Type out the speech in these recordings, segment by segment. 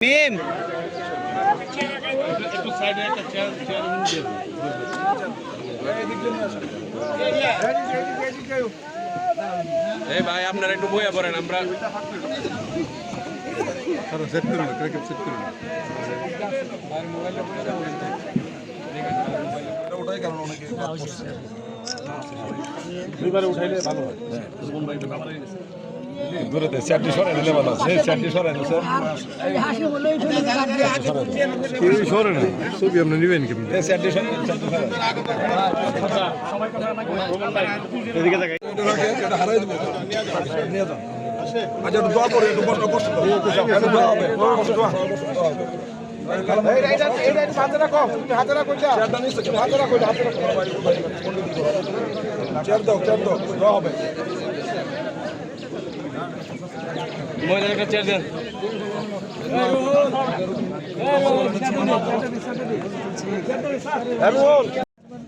মিম একটু সাইডে একটা চেয়ার চেয়ার দিয়ে এই ভাই আপনারা একটু বইয়া পড়েন আমরা সেট করুন ক্রিকেট সেট করুন। ওটাই কারণ অনেকে দুইবারে উঠাইলে ভালো হয়। দূরেতে চারটি সরাই দিলে ভালো আছে চারটি সরাই দিলে কেউ সরে না ছবি আপনি নেবেন কেমনি চারটি সরাই চারটি সরাই এদিকে হারাই দেবো নিয়ে যান আচ্ছা দোয়া করে একটু কষ্ট কষ্ট দোয়া হবে কষ্ট দোয়া চেয়ার দাও চেয়ার দাও দোয়া হবে ময়দানে একটা চেয়ার দেন কাটটা দিছে তিন দিনের দিন অক্টোবর দিন কাটটা নিছে সে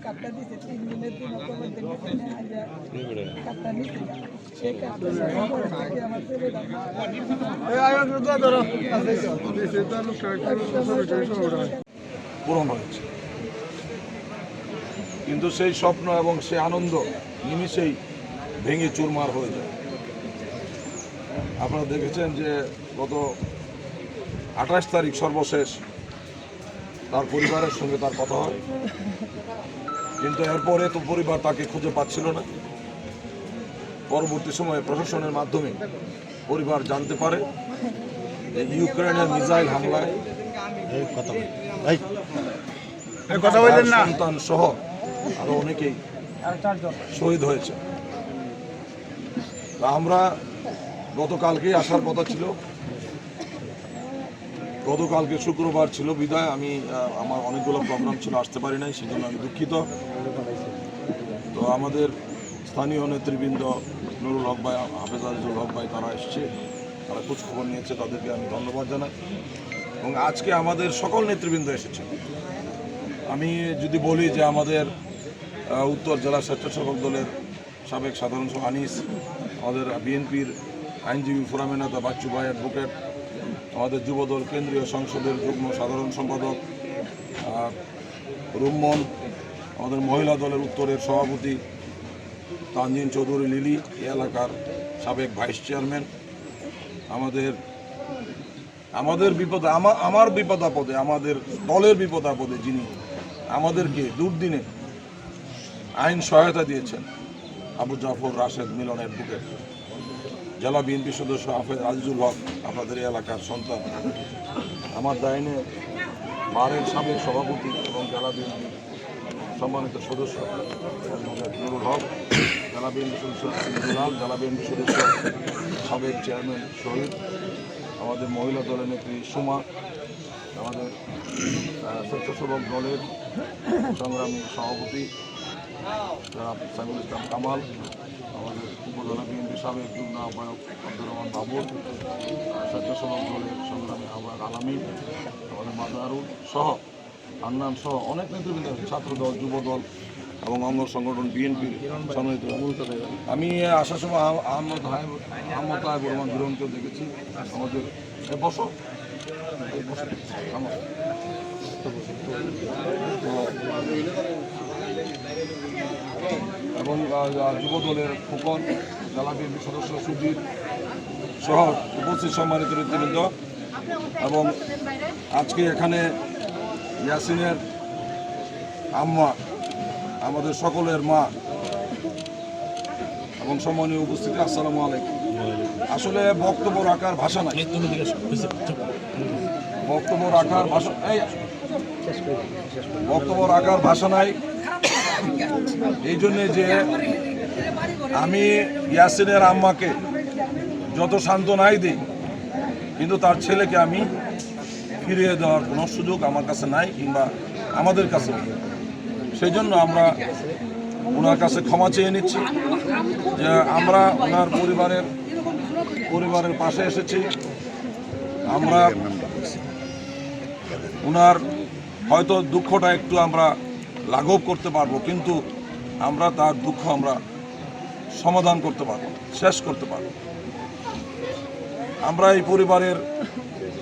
কাটটা আমার ছেলে পূরণ হয়েছে। কিন্তু সেই স্বপ্ন এবং সেই আনন্দ নিমিষেই ভেঙে চুরমার হয়ে যায়। আপনারা দেখেছেন যে গত আঠাশ তারিখ সর্বশেষ তার পরিবারের সঙ্গে তার কথা হয়। কিন্তু এরপরে তো পরিবার তাকে খুঁজে পাচ্ছিল না। পরবর্তী সময়ে প্রশাসনের মাধ্যমে পরিবার জানতে পারে যে ইউক্রেনের মিসাইল হামলায় সন্তান সহ আরও অনেকেই শহীদ হয়েছে। তা আমরা গতকালকেই আসার কথা ছিল। গতকালকে শুক্রবার ছিল বিদায়। আমি আমার অনেকগুলো প্রোগ্রাম ছিল, আসতে পারি নাই, সেজন্য আমি দুঃখিত। তো আমাদের স্থানীয় নেতৃবৃন্দ নুরুল হক ভাই, হাফেজ আজিজুল হক ভাই, তারা এসছে। তারা খোঁজ খবর নিয়েছে, তাদেরকে আমি ধন্যবাদ জানাই। এবং আজকে আমাদের সকল নেতৃবৃন্দ এসেছে। আমি যদি বলি যে আমাদের উত্তর জেলা স্বেচ্ছাসেবক দলের সাবেক সাধারণ আনিস, আমাদের বিএনপির আইনজীবী ফোরামের নেতা বাচ্চু ভাই অ্যাডভোকেট আমাদের যুবদল কেন্দ্রীয় সংসদের যুগ্ম সাধারণ সম্পাদক রুম্মন, আমাদের মহিলা দলের উত্তরের সভাপতি তানজিন চৌধুরী লিলি এলাকার সাবেক ভাইস চেয়ারম্যান আমাদের আমাদের বিপদ আমার আমার বিপদ আপদে আমাদের দলের বিপদ আপদে যিনি আমাদেরকে দুর্দিনে আইন সহায়তা দিয়েছেন, আবু জাফর রাশেদ মিলন অ্যাডভোকেট জেলা বিএনপি সদস্য হাফেজ আজিজুল হক, আপনাদের এলাকার সন্তান। আমার দায়নে বারের সাবেক সভাপতি এবং জেলা বিএনপি সম্মানিত সদস্য নুরুল হক, জেলা বিএনপি সদস্য দুলাল জেলা বিএনপি সদস্য সাবেক চেয়ারম্যান শহীদ, আমাদের মহিলা দলের নেত্রী সুমা, আমাদের স্বেচ্ছাসেবক দলের সংগ্রামী সভাপতি সাইফুল ইসলাম কামাল, আমাদের উপজেলা বিএনপি সাবেক যুগ্ম আহ্বায়ক দলের সংগ্রামী আহ্বায়ক আলামী আমাদের মাদারুল সহ, আন্নান সহ অনেক নেতৃবৃন্দ, ছাত্র দল, যুব দল এবং অঙ্গ সংগঠন বিএনপির সম্মানিত আমি আসার সময় আহ- আহমদ আহমদ হায়ব রহমান দেখেছি। আমাদের এ বসো। এই বসো। আমার এবং যুব দলের ফুকন জেলা বিএনপি সদস্য সুধীর সহ উপস্থিত সম্মানিত নেতৃবৃন্দ। এবং আজকে এখানে ইয়াসিনের আম্মা, আমাদের সকলের মা এবং সম্মানীয় উপস্থিতি, আসসালামু আলাইকুম। আসলে বক্তব্য রাখার ভাষা নাই। বক্তব্য রাখার ভাষা বক্তব্য রাখার ভাষা নাই। এই জন্যে যে আমি ইয়াসিনের আম্মাকে যত সান্ত্বনাই দিই, কিন্তু তার ছেলেকে আমি ফিরিয়ে দেওয়ার কোনো সুযোগ আমার কাছে নাই কিংবা আমাদের কাছে সেই জন্য আমরা ওনার কাছে ক্ষমা চেয়ে নিচ্ছি যে আমরা ওনার পরিবারের পরিবারের পাশে এসেছি। আমরা ওনার হয়তো দুঃখটা একটু আমরা লাঘব করতে পারব, কিন্তু আমরা তার দুঃখ আমরা সমাধান করতে পারব, শেষ করতে পারব। আমরা এই পরিবারের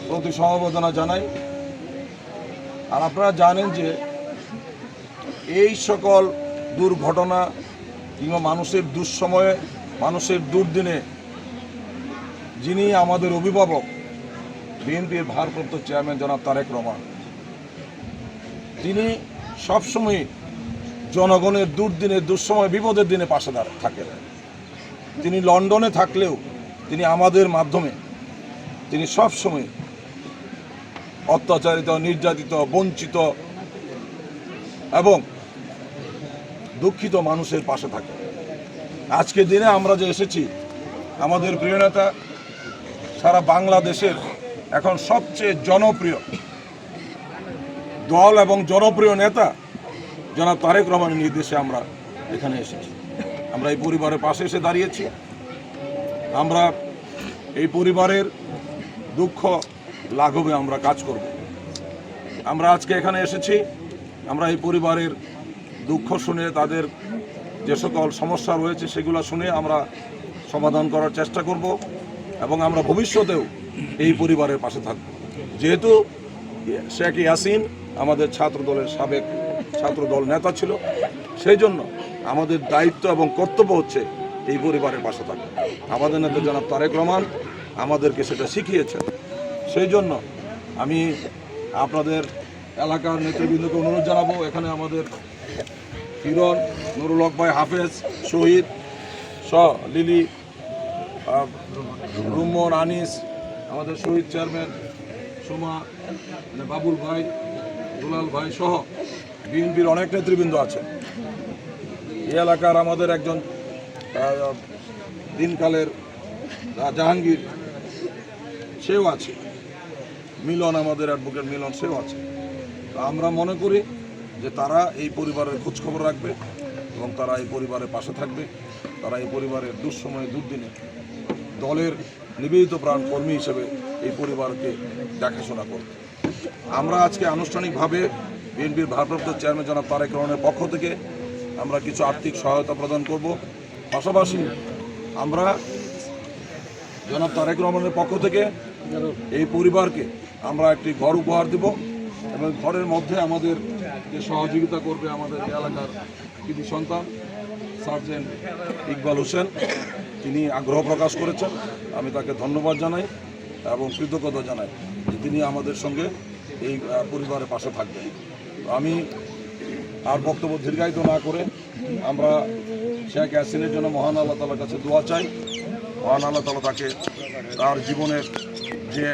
প্রতি সমবেদনা জানাই। আর আপনারা জানেন যে এই সকল দুর্ঘটনা কিংবা মানুষের দুঃসময়ে, মানুষের দুর্দিনে যিনি আমাদের অভিভাবক, বিএনপির ভারপ্রাপ্ত চেয়ারম্যান জনাব তারেক রহমান, তিনি সবসময় জনগণের দুর্দিনে, দুঃসময়, বিপদের দিনে পাশে থাকেন। তিনি লন্ডনে থাকলেও তিনি আমাদের মাধ্যমে তিনি সবসময় অত্যাচারিত, নির্যাতিত, বঞ্চিত এবং দুঃখিত মানুষের পাশে থাকে আজকে দিনে আমরা যে এসেছি, আমাদের প্রিয় নেতা সারা বাংলাদেশের এখন সবচেয়ে জনপ্রিয় দল এবং জনপ্রিয় নেতা জনাব তারেক রহমানের নির্দেশে আমরা এখানে এসেছি। আমরা এই পরিবারের পাশে এসে দাঁড়িয়েছি। আমরা এই পরিবারের দুঃখ লাঘবে আমরা কাজ করব। আমরা আজকে এখানে এসেছি। আমরা এই পরিবারের দুঃখ শুনে, তাদের যে সকল সমস্যা রয়েছে সেগুলো শুনে আমরা সমাধান করার চেষ্টা করব এবং আমরা ভবিষ্যতেও এই পরিবারের পাশে থাকব। যেহেতু শেখ ইয়াসিন আমাদের ছাত্র দলের সাবেক ছাত্র দল নেতা ছিল। সেই জন্য আমাদের দায়িত্ব এবং কর্তব্য হচ্ছে এই পরিবারের পাশে থাকা। আমাদের নেতা জনাব তারেক রহমান আমাদেরকে সেটা শিখিয়েছেন। সেই জন্য আমি আপনাদের এলাকার নেতৃবৃন্দকে অনুরোধ জানাব, এখানে আমাদের কিরণ নুরুল হক ভাই, হাফেজ, শহীদ স, লিলি রুম্মন আনিস, আমাদের শহীদ চেয়ারম্যান, সোমা, বাবুল ভাই দুলাল ভাই সহ বিএনপির অনেক নেতৃবৃন্দ আছেন এই এলাকার আমাদের একজন দিনকালের জাহাঙ্গীর, সেও আছে। মিলন আমাদের অ্যাডভোকেট মিলন সেও আছে। আমরা মনে করি যে তারা এই পরিবারের খোঁজখবর রাখবে এবং তারা এই পরিবারের পাশে থাকবে। তারা এই পরিবারের দুঃসময়ে, দুর্দিনে দলের নিবেদিত প্রাণ কর্মী হিসেবে এই পরিবারকে দেখাশোনা করবে। আমরা আজকে আনুষ্ঠানিকভাবে বিএনপির ভারপ্রাপ্ত চেয়ারম্যান জনাব তারেক রহমানের পক্ষ থেকে আমরা কিছু আর্থিক সহায়তা প্রদান করব। পাশাপাশি আমরা জনাব তারেক রহমানের পক্ষ থেকে এই পরিবারকে আমরা একটি ঘর উপহার দেব এবং ঘরের মধ্যে আমাদের যে সহযোগিতা করবে আমাদের এলাকার কৃতি সন্তান, সার্জেন্ট ইকবাল হোসেন, তিনি আগ্রহ প্রকাশ করেছেন। আমি তাকে ধন্যবাদ জানাই এবং কৃতজ্ঞতা জানাই যে তিনি আমাদের সঙ্গে এই পরিবারের পাশে থাকবেন তো আমি আর বক্তব্য দীর্ঘায়িত না করে আমরা শেখ ইয়াসিনের জন্য মহান আল্লাহ তালার কাছে দোয়া চাই। মহান আল্লাহ তালা তাকে তার জীবনের যে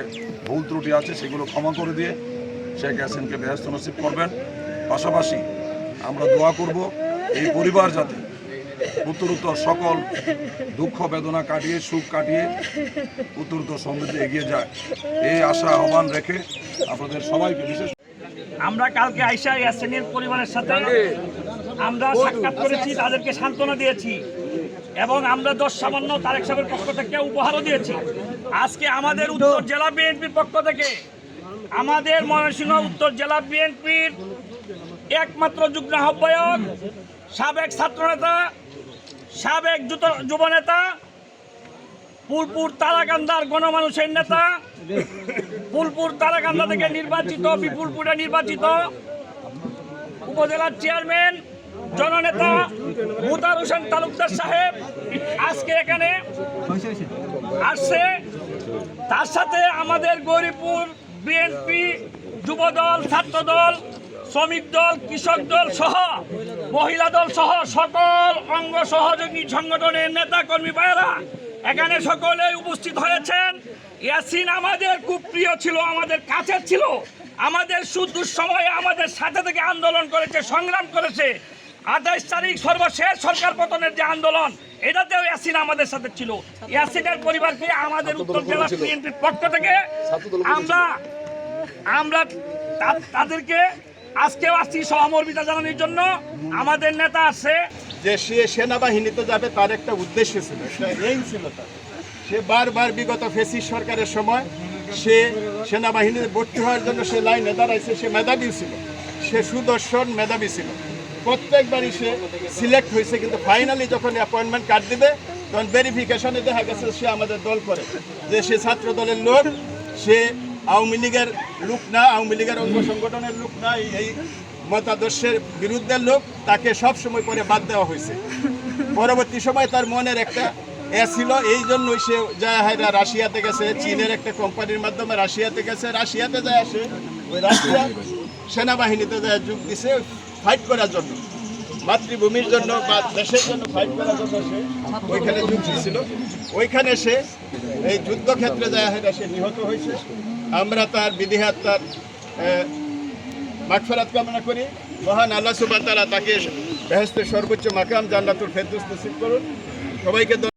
ভুল ত্রুটি আছে সেগুলো ক্ষমা করে দিয়ে শেখ ইয়াসিনকে বেহস্ত নসিব করবেন। পাশাপাশি আমরা দোয়া করব এই পরিবার যাতে উত্তরোত্তর সকল দুঃখ বেদনা কাটিয়ে, সুখ কাটিয়ে উত্তরোত্তর সমৃদ্ধি এগিয়ে যায়। এই আশা আহ্বান রেখে আপনাদের সবাইকে বিশেষ আমরা কালকে আইসা ইয়াসিনের পরিবারের সাথে আমরা সাক্ষাৎ করেছি, তাদেরকে সান্ত্বনা দিয়েছি এবং আমরা দশ সামান্য তারেক সাহেবের পক্ষ থেকে উপহারও দিয়েছি। আজকে আমাদের উত্তর জেলা বিএনপির পক্ষ থেকে আমাদের ময়মনসিংহ উত্তর জেলা বিএনপির একমাত্র যুগ্ম আহ্বায়ক, সাবেক ছাত্রনেতা সাবেক যুত- যুব নেতা ফুলপুর তারাকান্দার গণমানুষের নেতা ফুলপুর তারাকান্দা থেকে নির্বাচিত, বিপুলপুরে নির্বাচিত উপজেলার চেয়ারম্যান, জননেতা মুতার হোসেন তালুকদার সাহেব আজকে এখানে আসছে। তার সাথে আমাদের গৌরীপুর বিএনপি যুবদল, ছাত্রদল শ্রমিক দল কৃষক দল সহ মহিলা দল সহ সকল অঙ্গ সহযোগী সংগঠনের নেতা কর্মী ভাইয়েরা এখানে সকলেই উপস্থিত হয়েছেন। ইয়াসিন আমাদের খুব প্রিয় ছিল আমাদের কাছের ছিল। আমাদের সুদূর সময়ে আমাদের সাথে থেকে আন্দোলন করেছে সংগ্রাম করেছে। আঠাইশ তারিখ সর্বশেষ সরকার পতনের যে আন্দোলন এটাতেও ইয়াসিন আমাদের সাথে ছিল। ইয়াসিনের পরিবারকে আমাদের উত্তর জেলা বিএনপির পক্ষ থেকে আমরা আমরা তাদেরকে আজকেও আসছি সহমর্মিতা জানানোর জন্য। আমাদের নেতা আছে। যে সে সেনাবাহিনীতে যাবে, তার একটা উদ্দেশ্য ছিল এইম ছিল তার। সে বারবার বিগত ফেসিস সরকারের সময় সে সেনাবাহিনীতে ভর্তি হওয়ার জন্য সে লাইনে দাঁড়াইছে, সে মেধাবী ছিল। সে সুদর্শন মেধাবী ছিল। প্রত্যেকবারই সে সিলেক্ট হয়েছে, কিন্তু ফাইনালি যখন অ্যাপয়েন্টমেন্ট কার্ড দিবে, তখন ভেরিফিকেশনে দেখা গেছে সে আমাদের দল করে। যে সে ছাত্র দলের লোক, সে আওয়ামী লীগের লোক না, আওয়ামী লীগের অঙ্গ সংগঠনের লোক না, এই- মতাদর্শের বিরুদ্ধের লোক, তাকে সব সময় পরে বাদ দেওয়া হয়েছে। পরবর্তী সময় তার মনের একটা এ ছিল, এই জন্যই সে যায় হায়রা রাশিয়াতে গেছে, চীনের একটা কোম্পানির মাধ্যমে রাশিয়াতে গেছে, রাশিয়াতে যায় আসে, ওই রাশিয়া সেনাবাহিনীতে যায় যোগ দিছে ফাইট করার জন্য। মাতৃভূমির জন্য বা দেশের জন্য ফাইট করার জন্য সে ওইখানে যোগ দিয়েছিল। ওইখানে সে এই যুদ্ধক্ষেত্রে যায় হায়রা সে নিহত হয়েছে। আমরা তার বিধিহাত তার মাঠফেরাত কামনা করি। মহান আল্লাহ সুবাহ তারা তাকে বেহস্তের সর্বোচ্চ মাকাম জান্নাতুল ফেরদুস্ত করুন। সবাইকে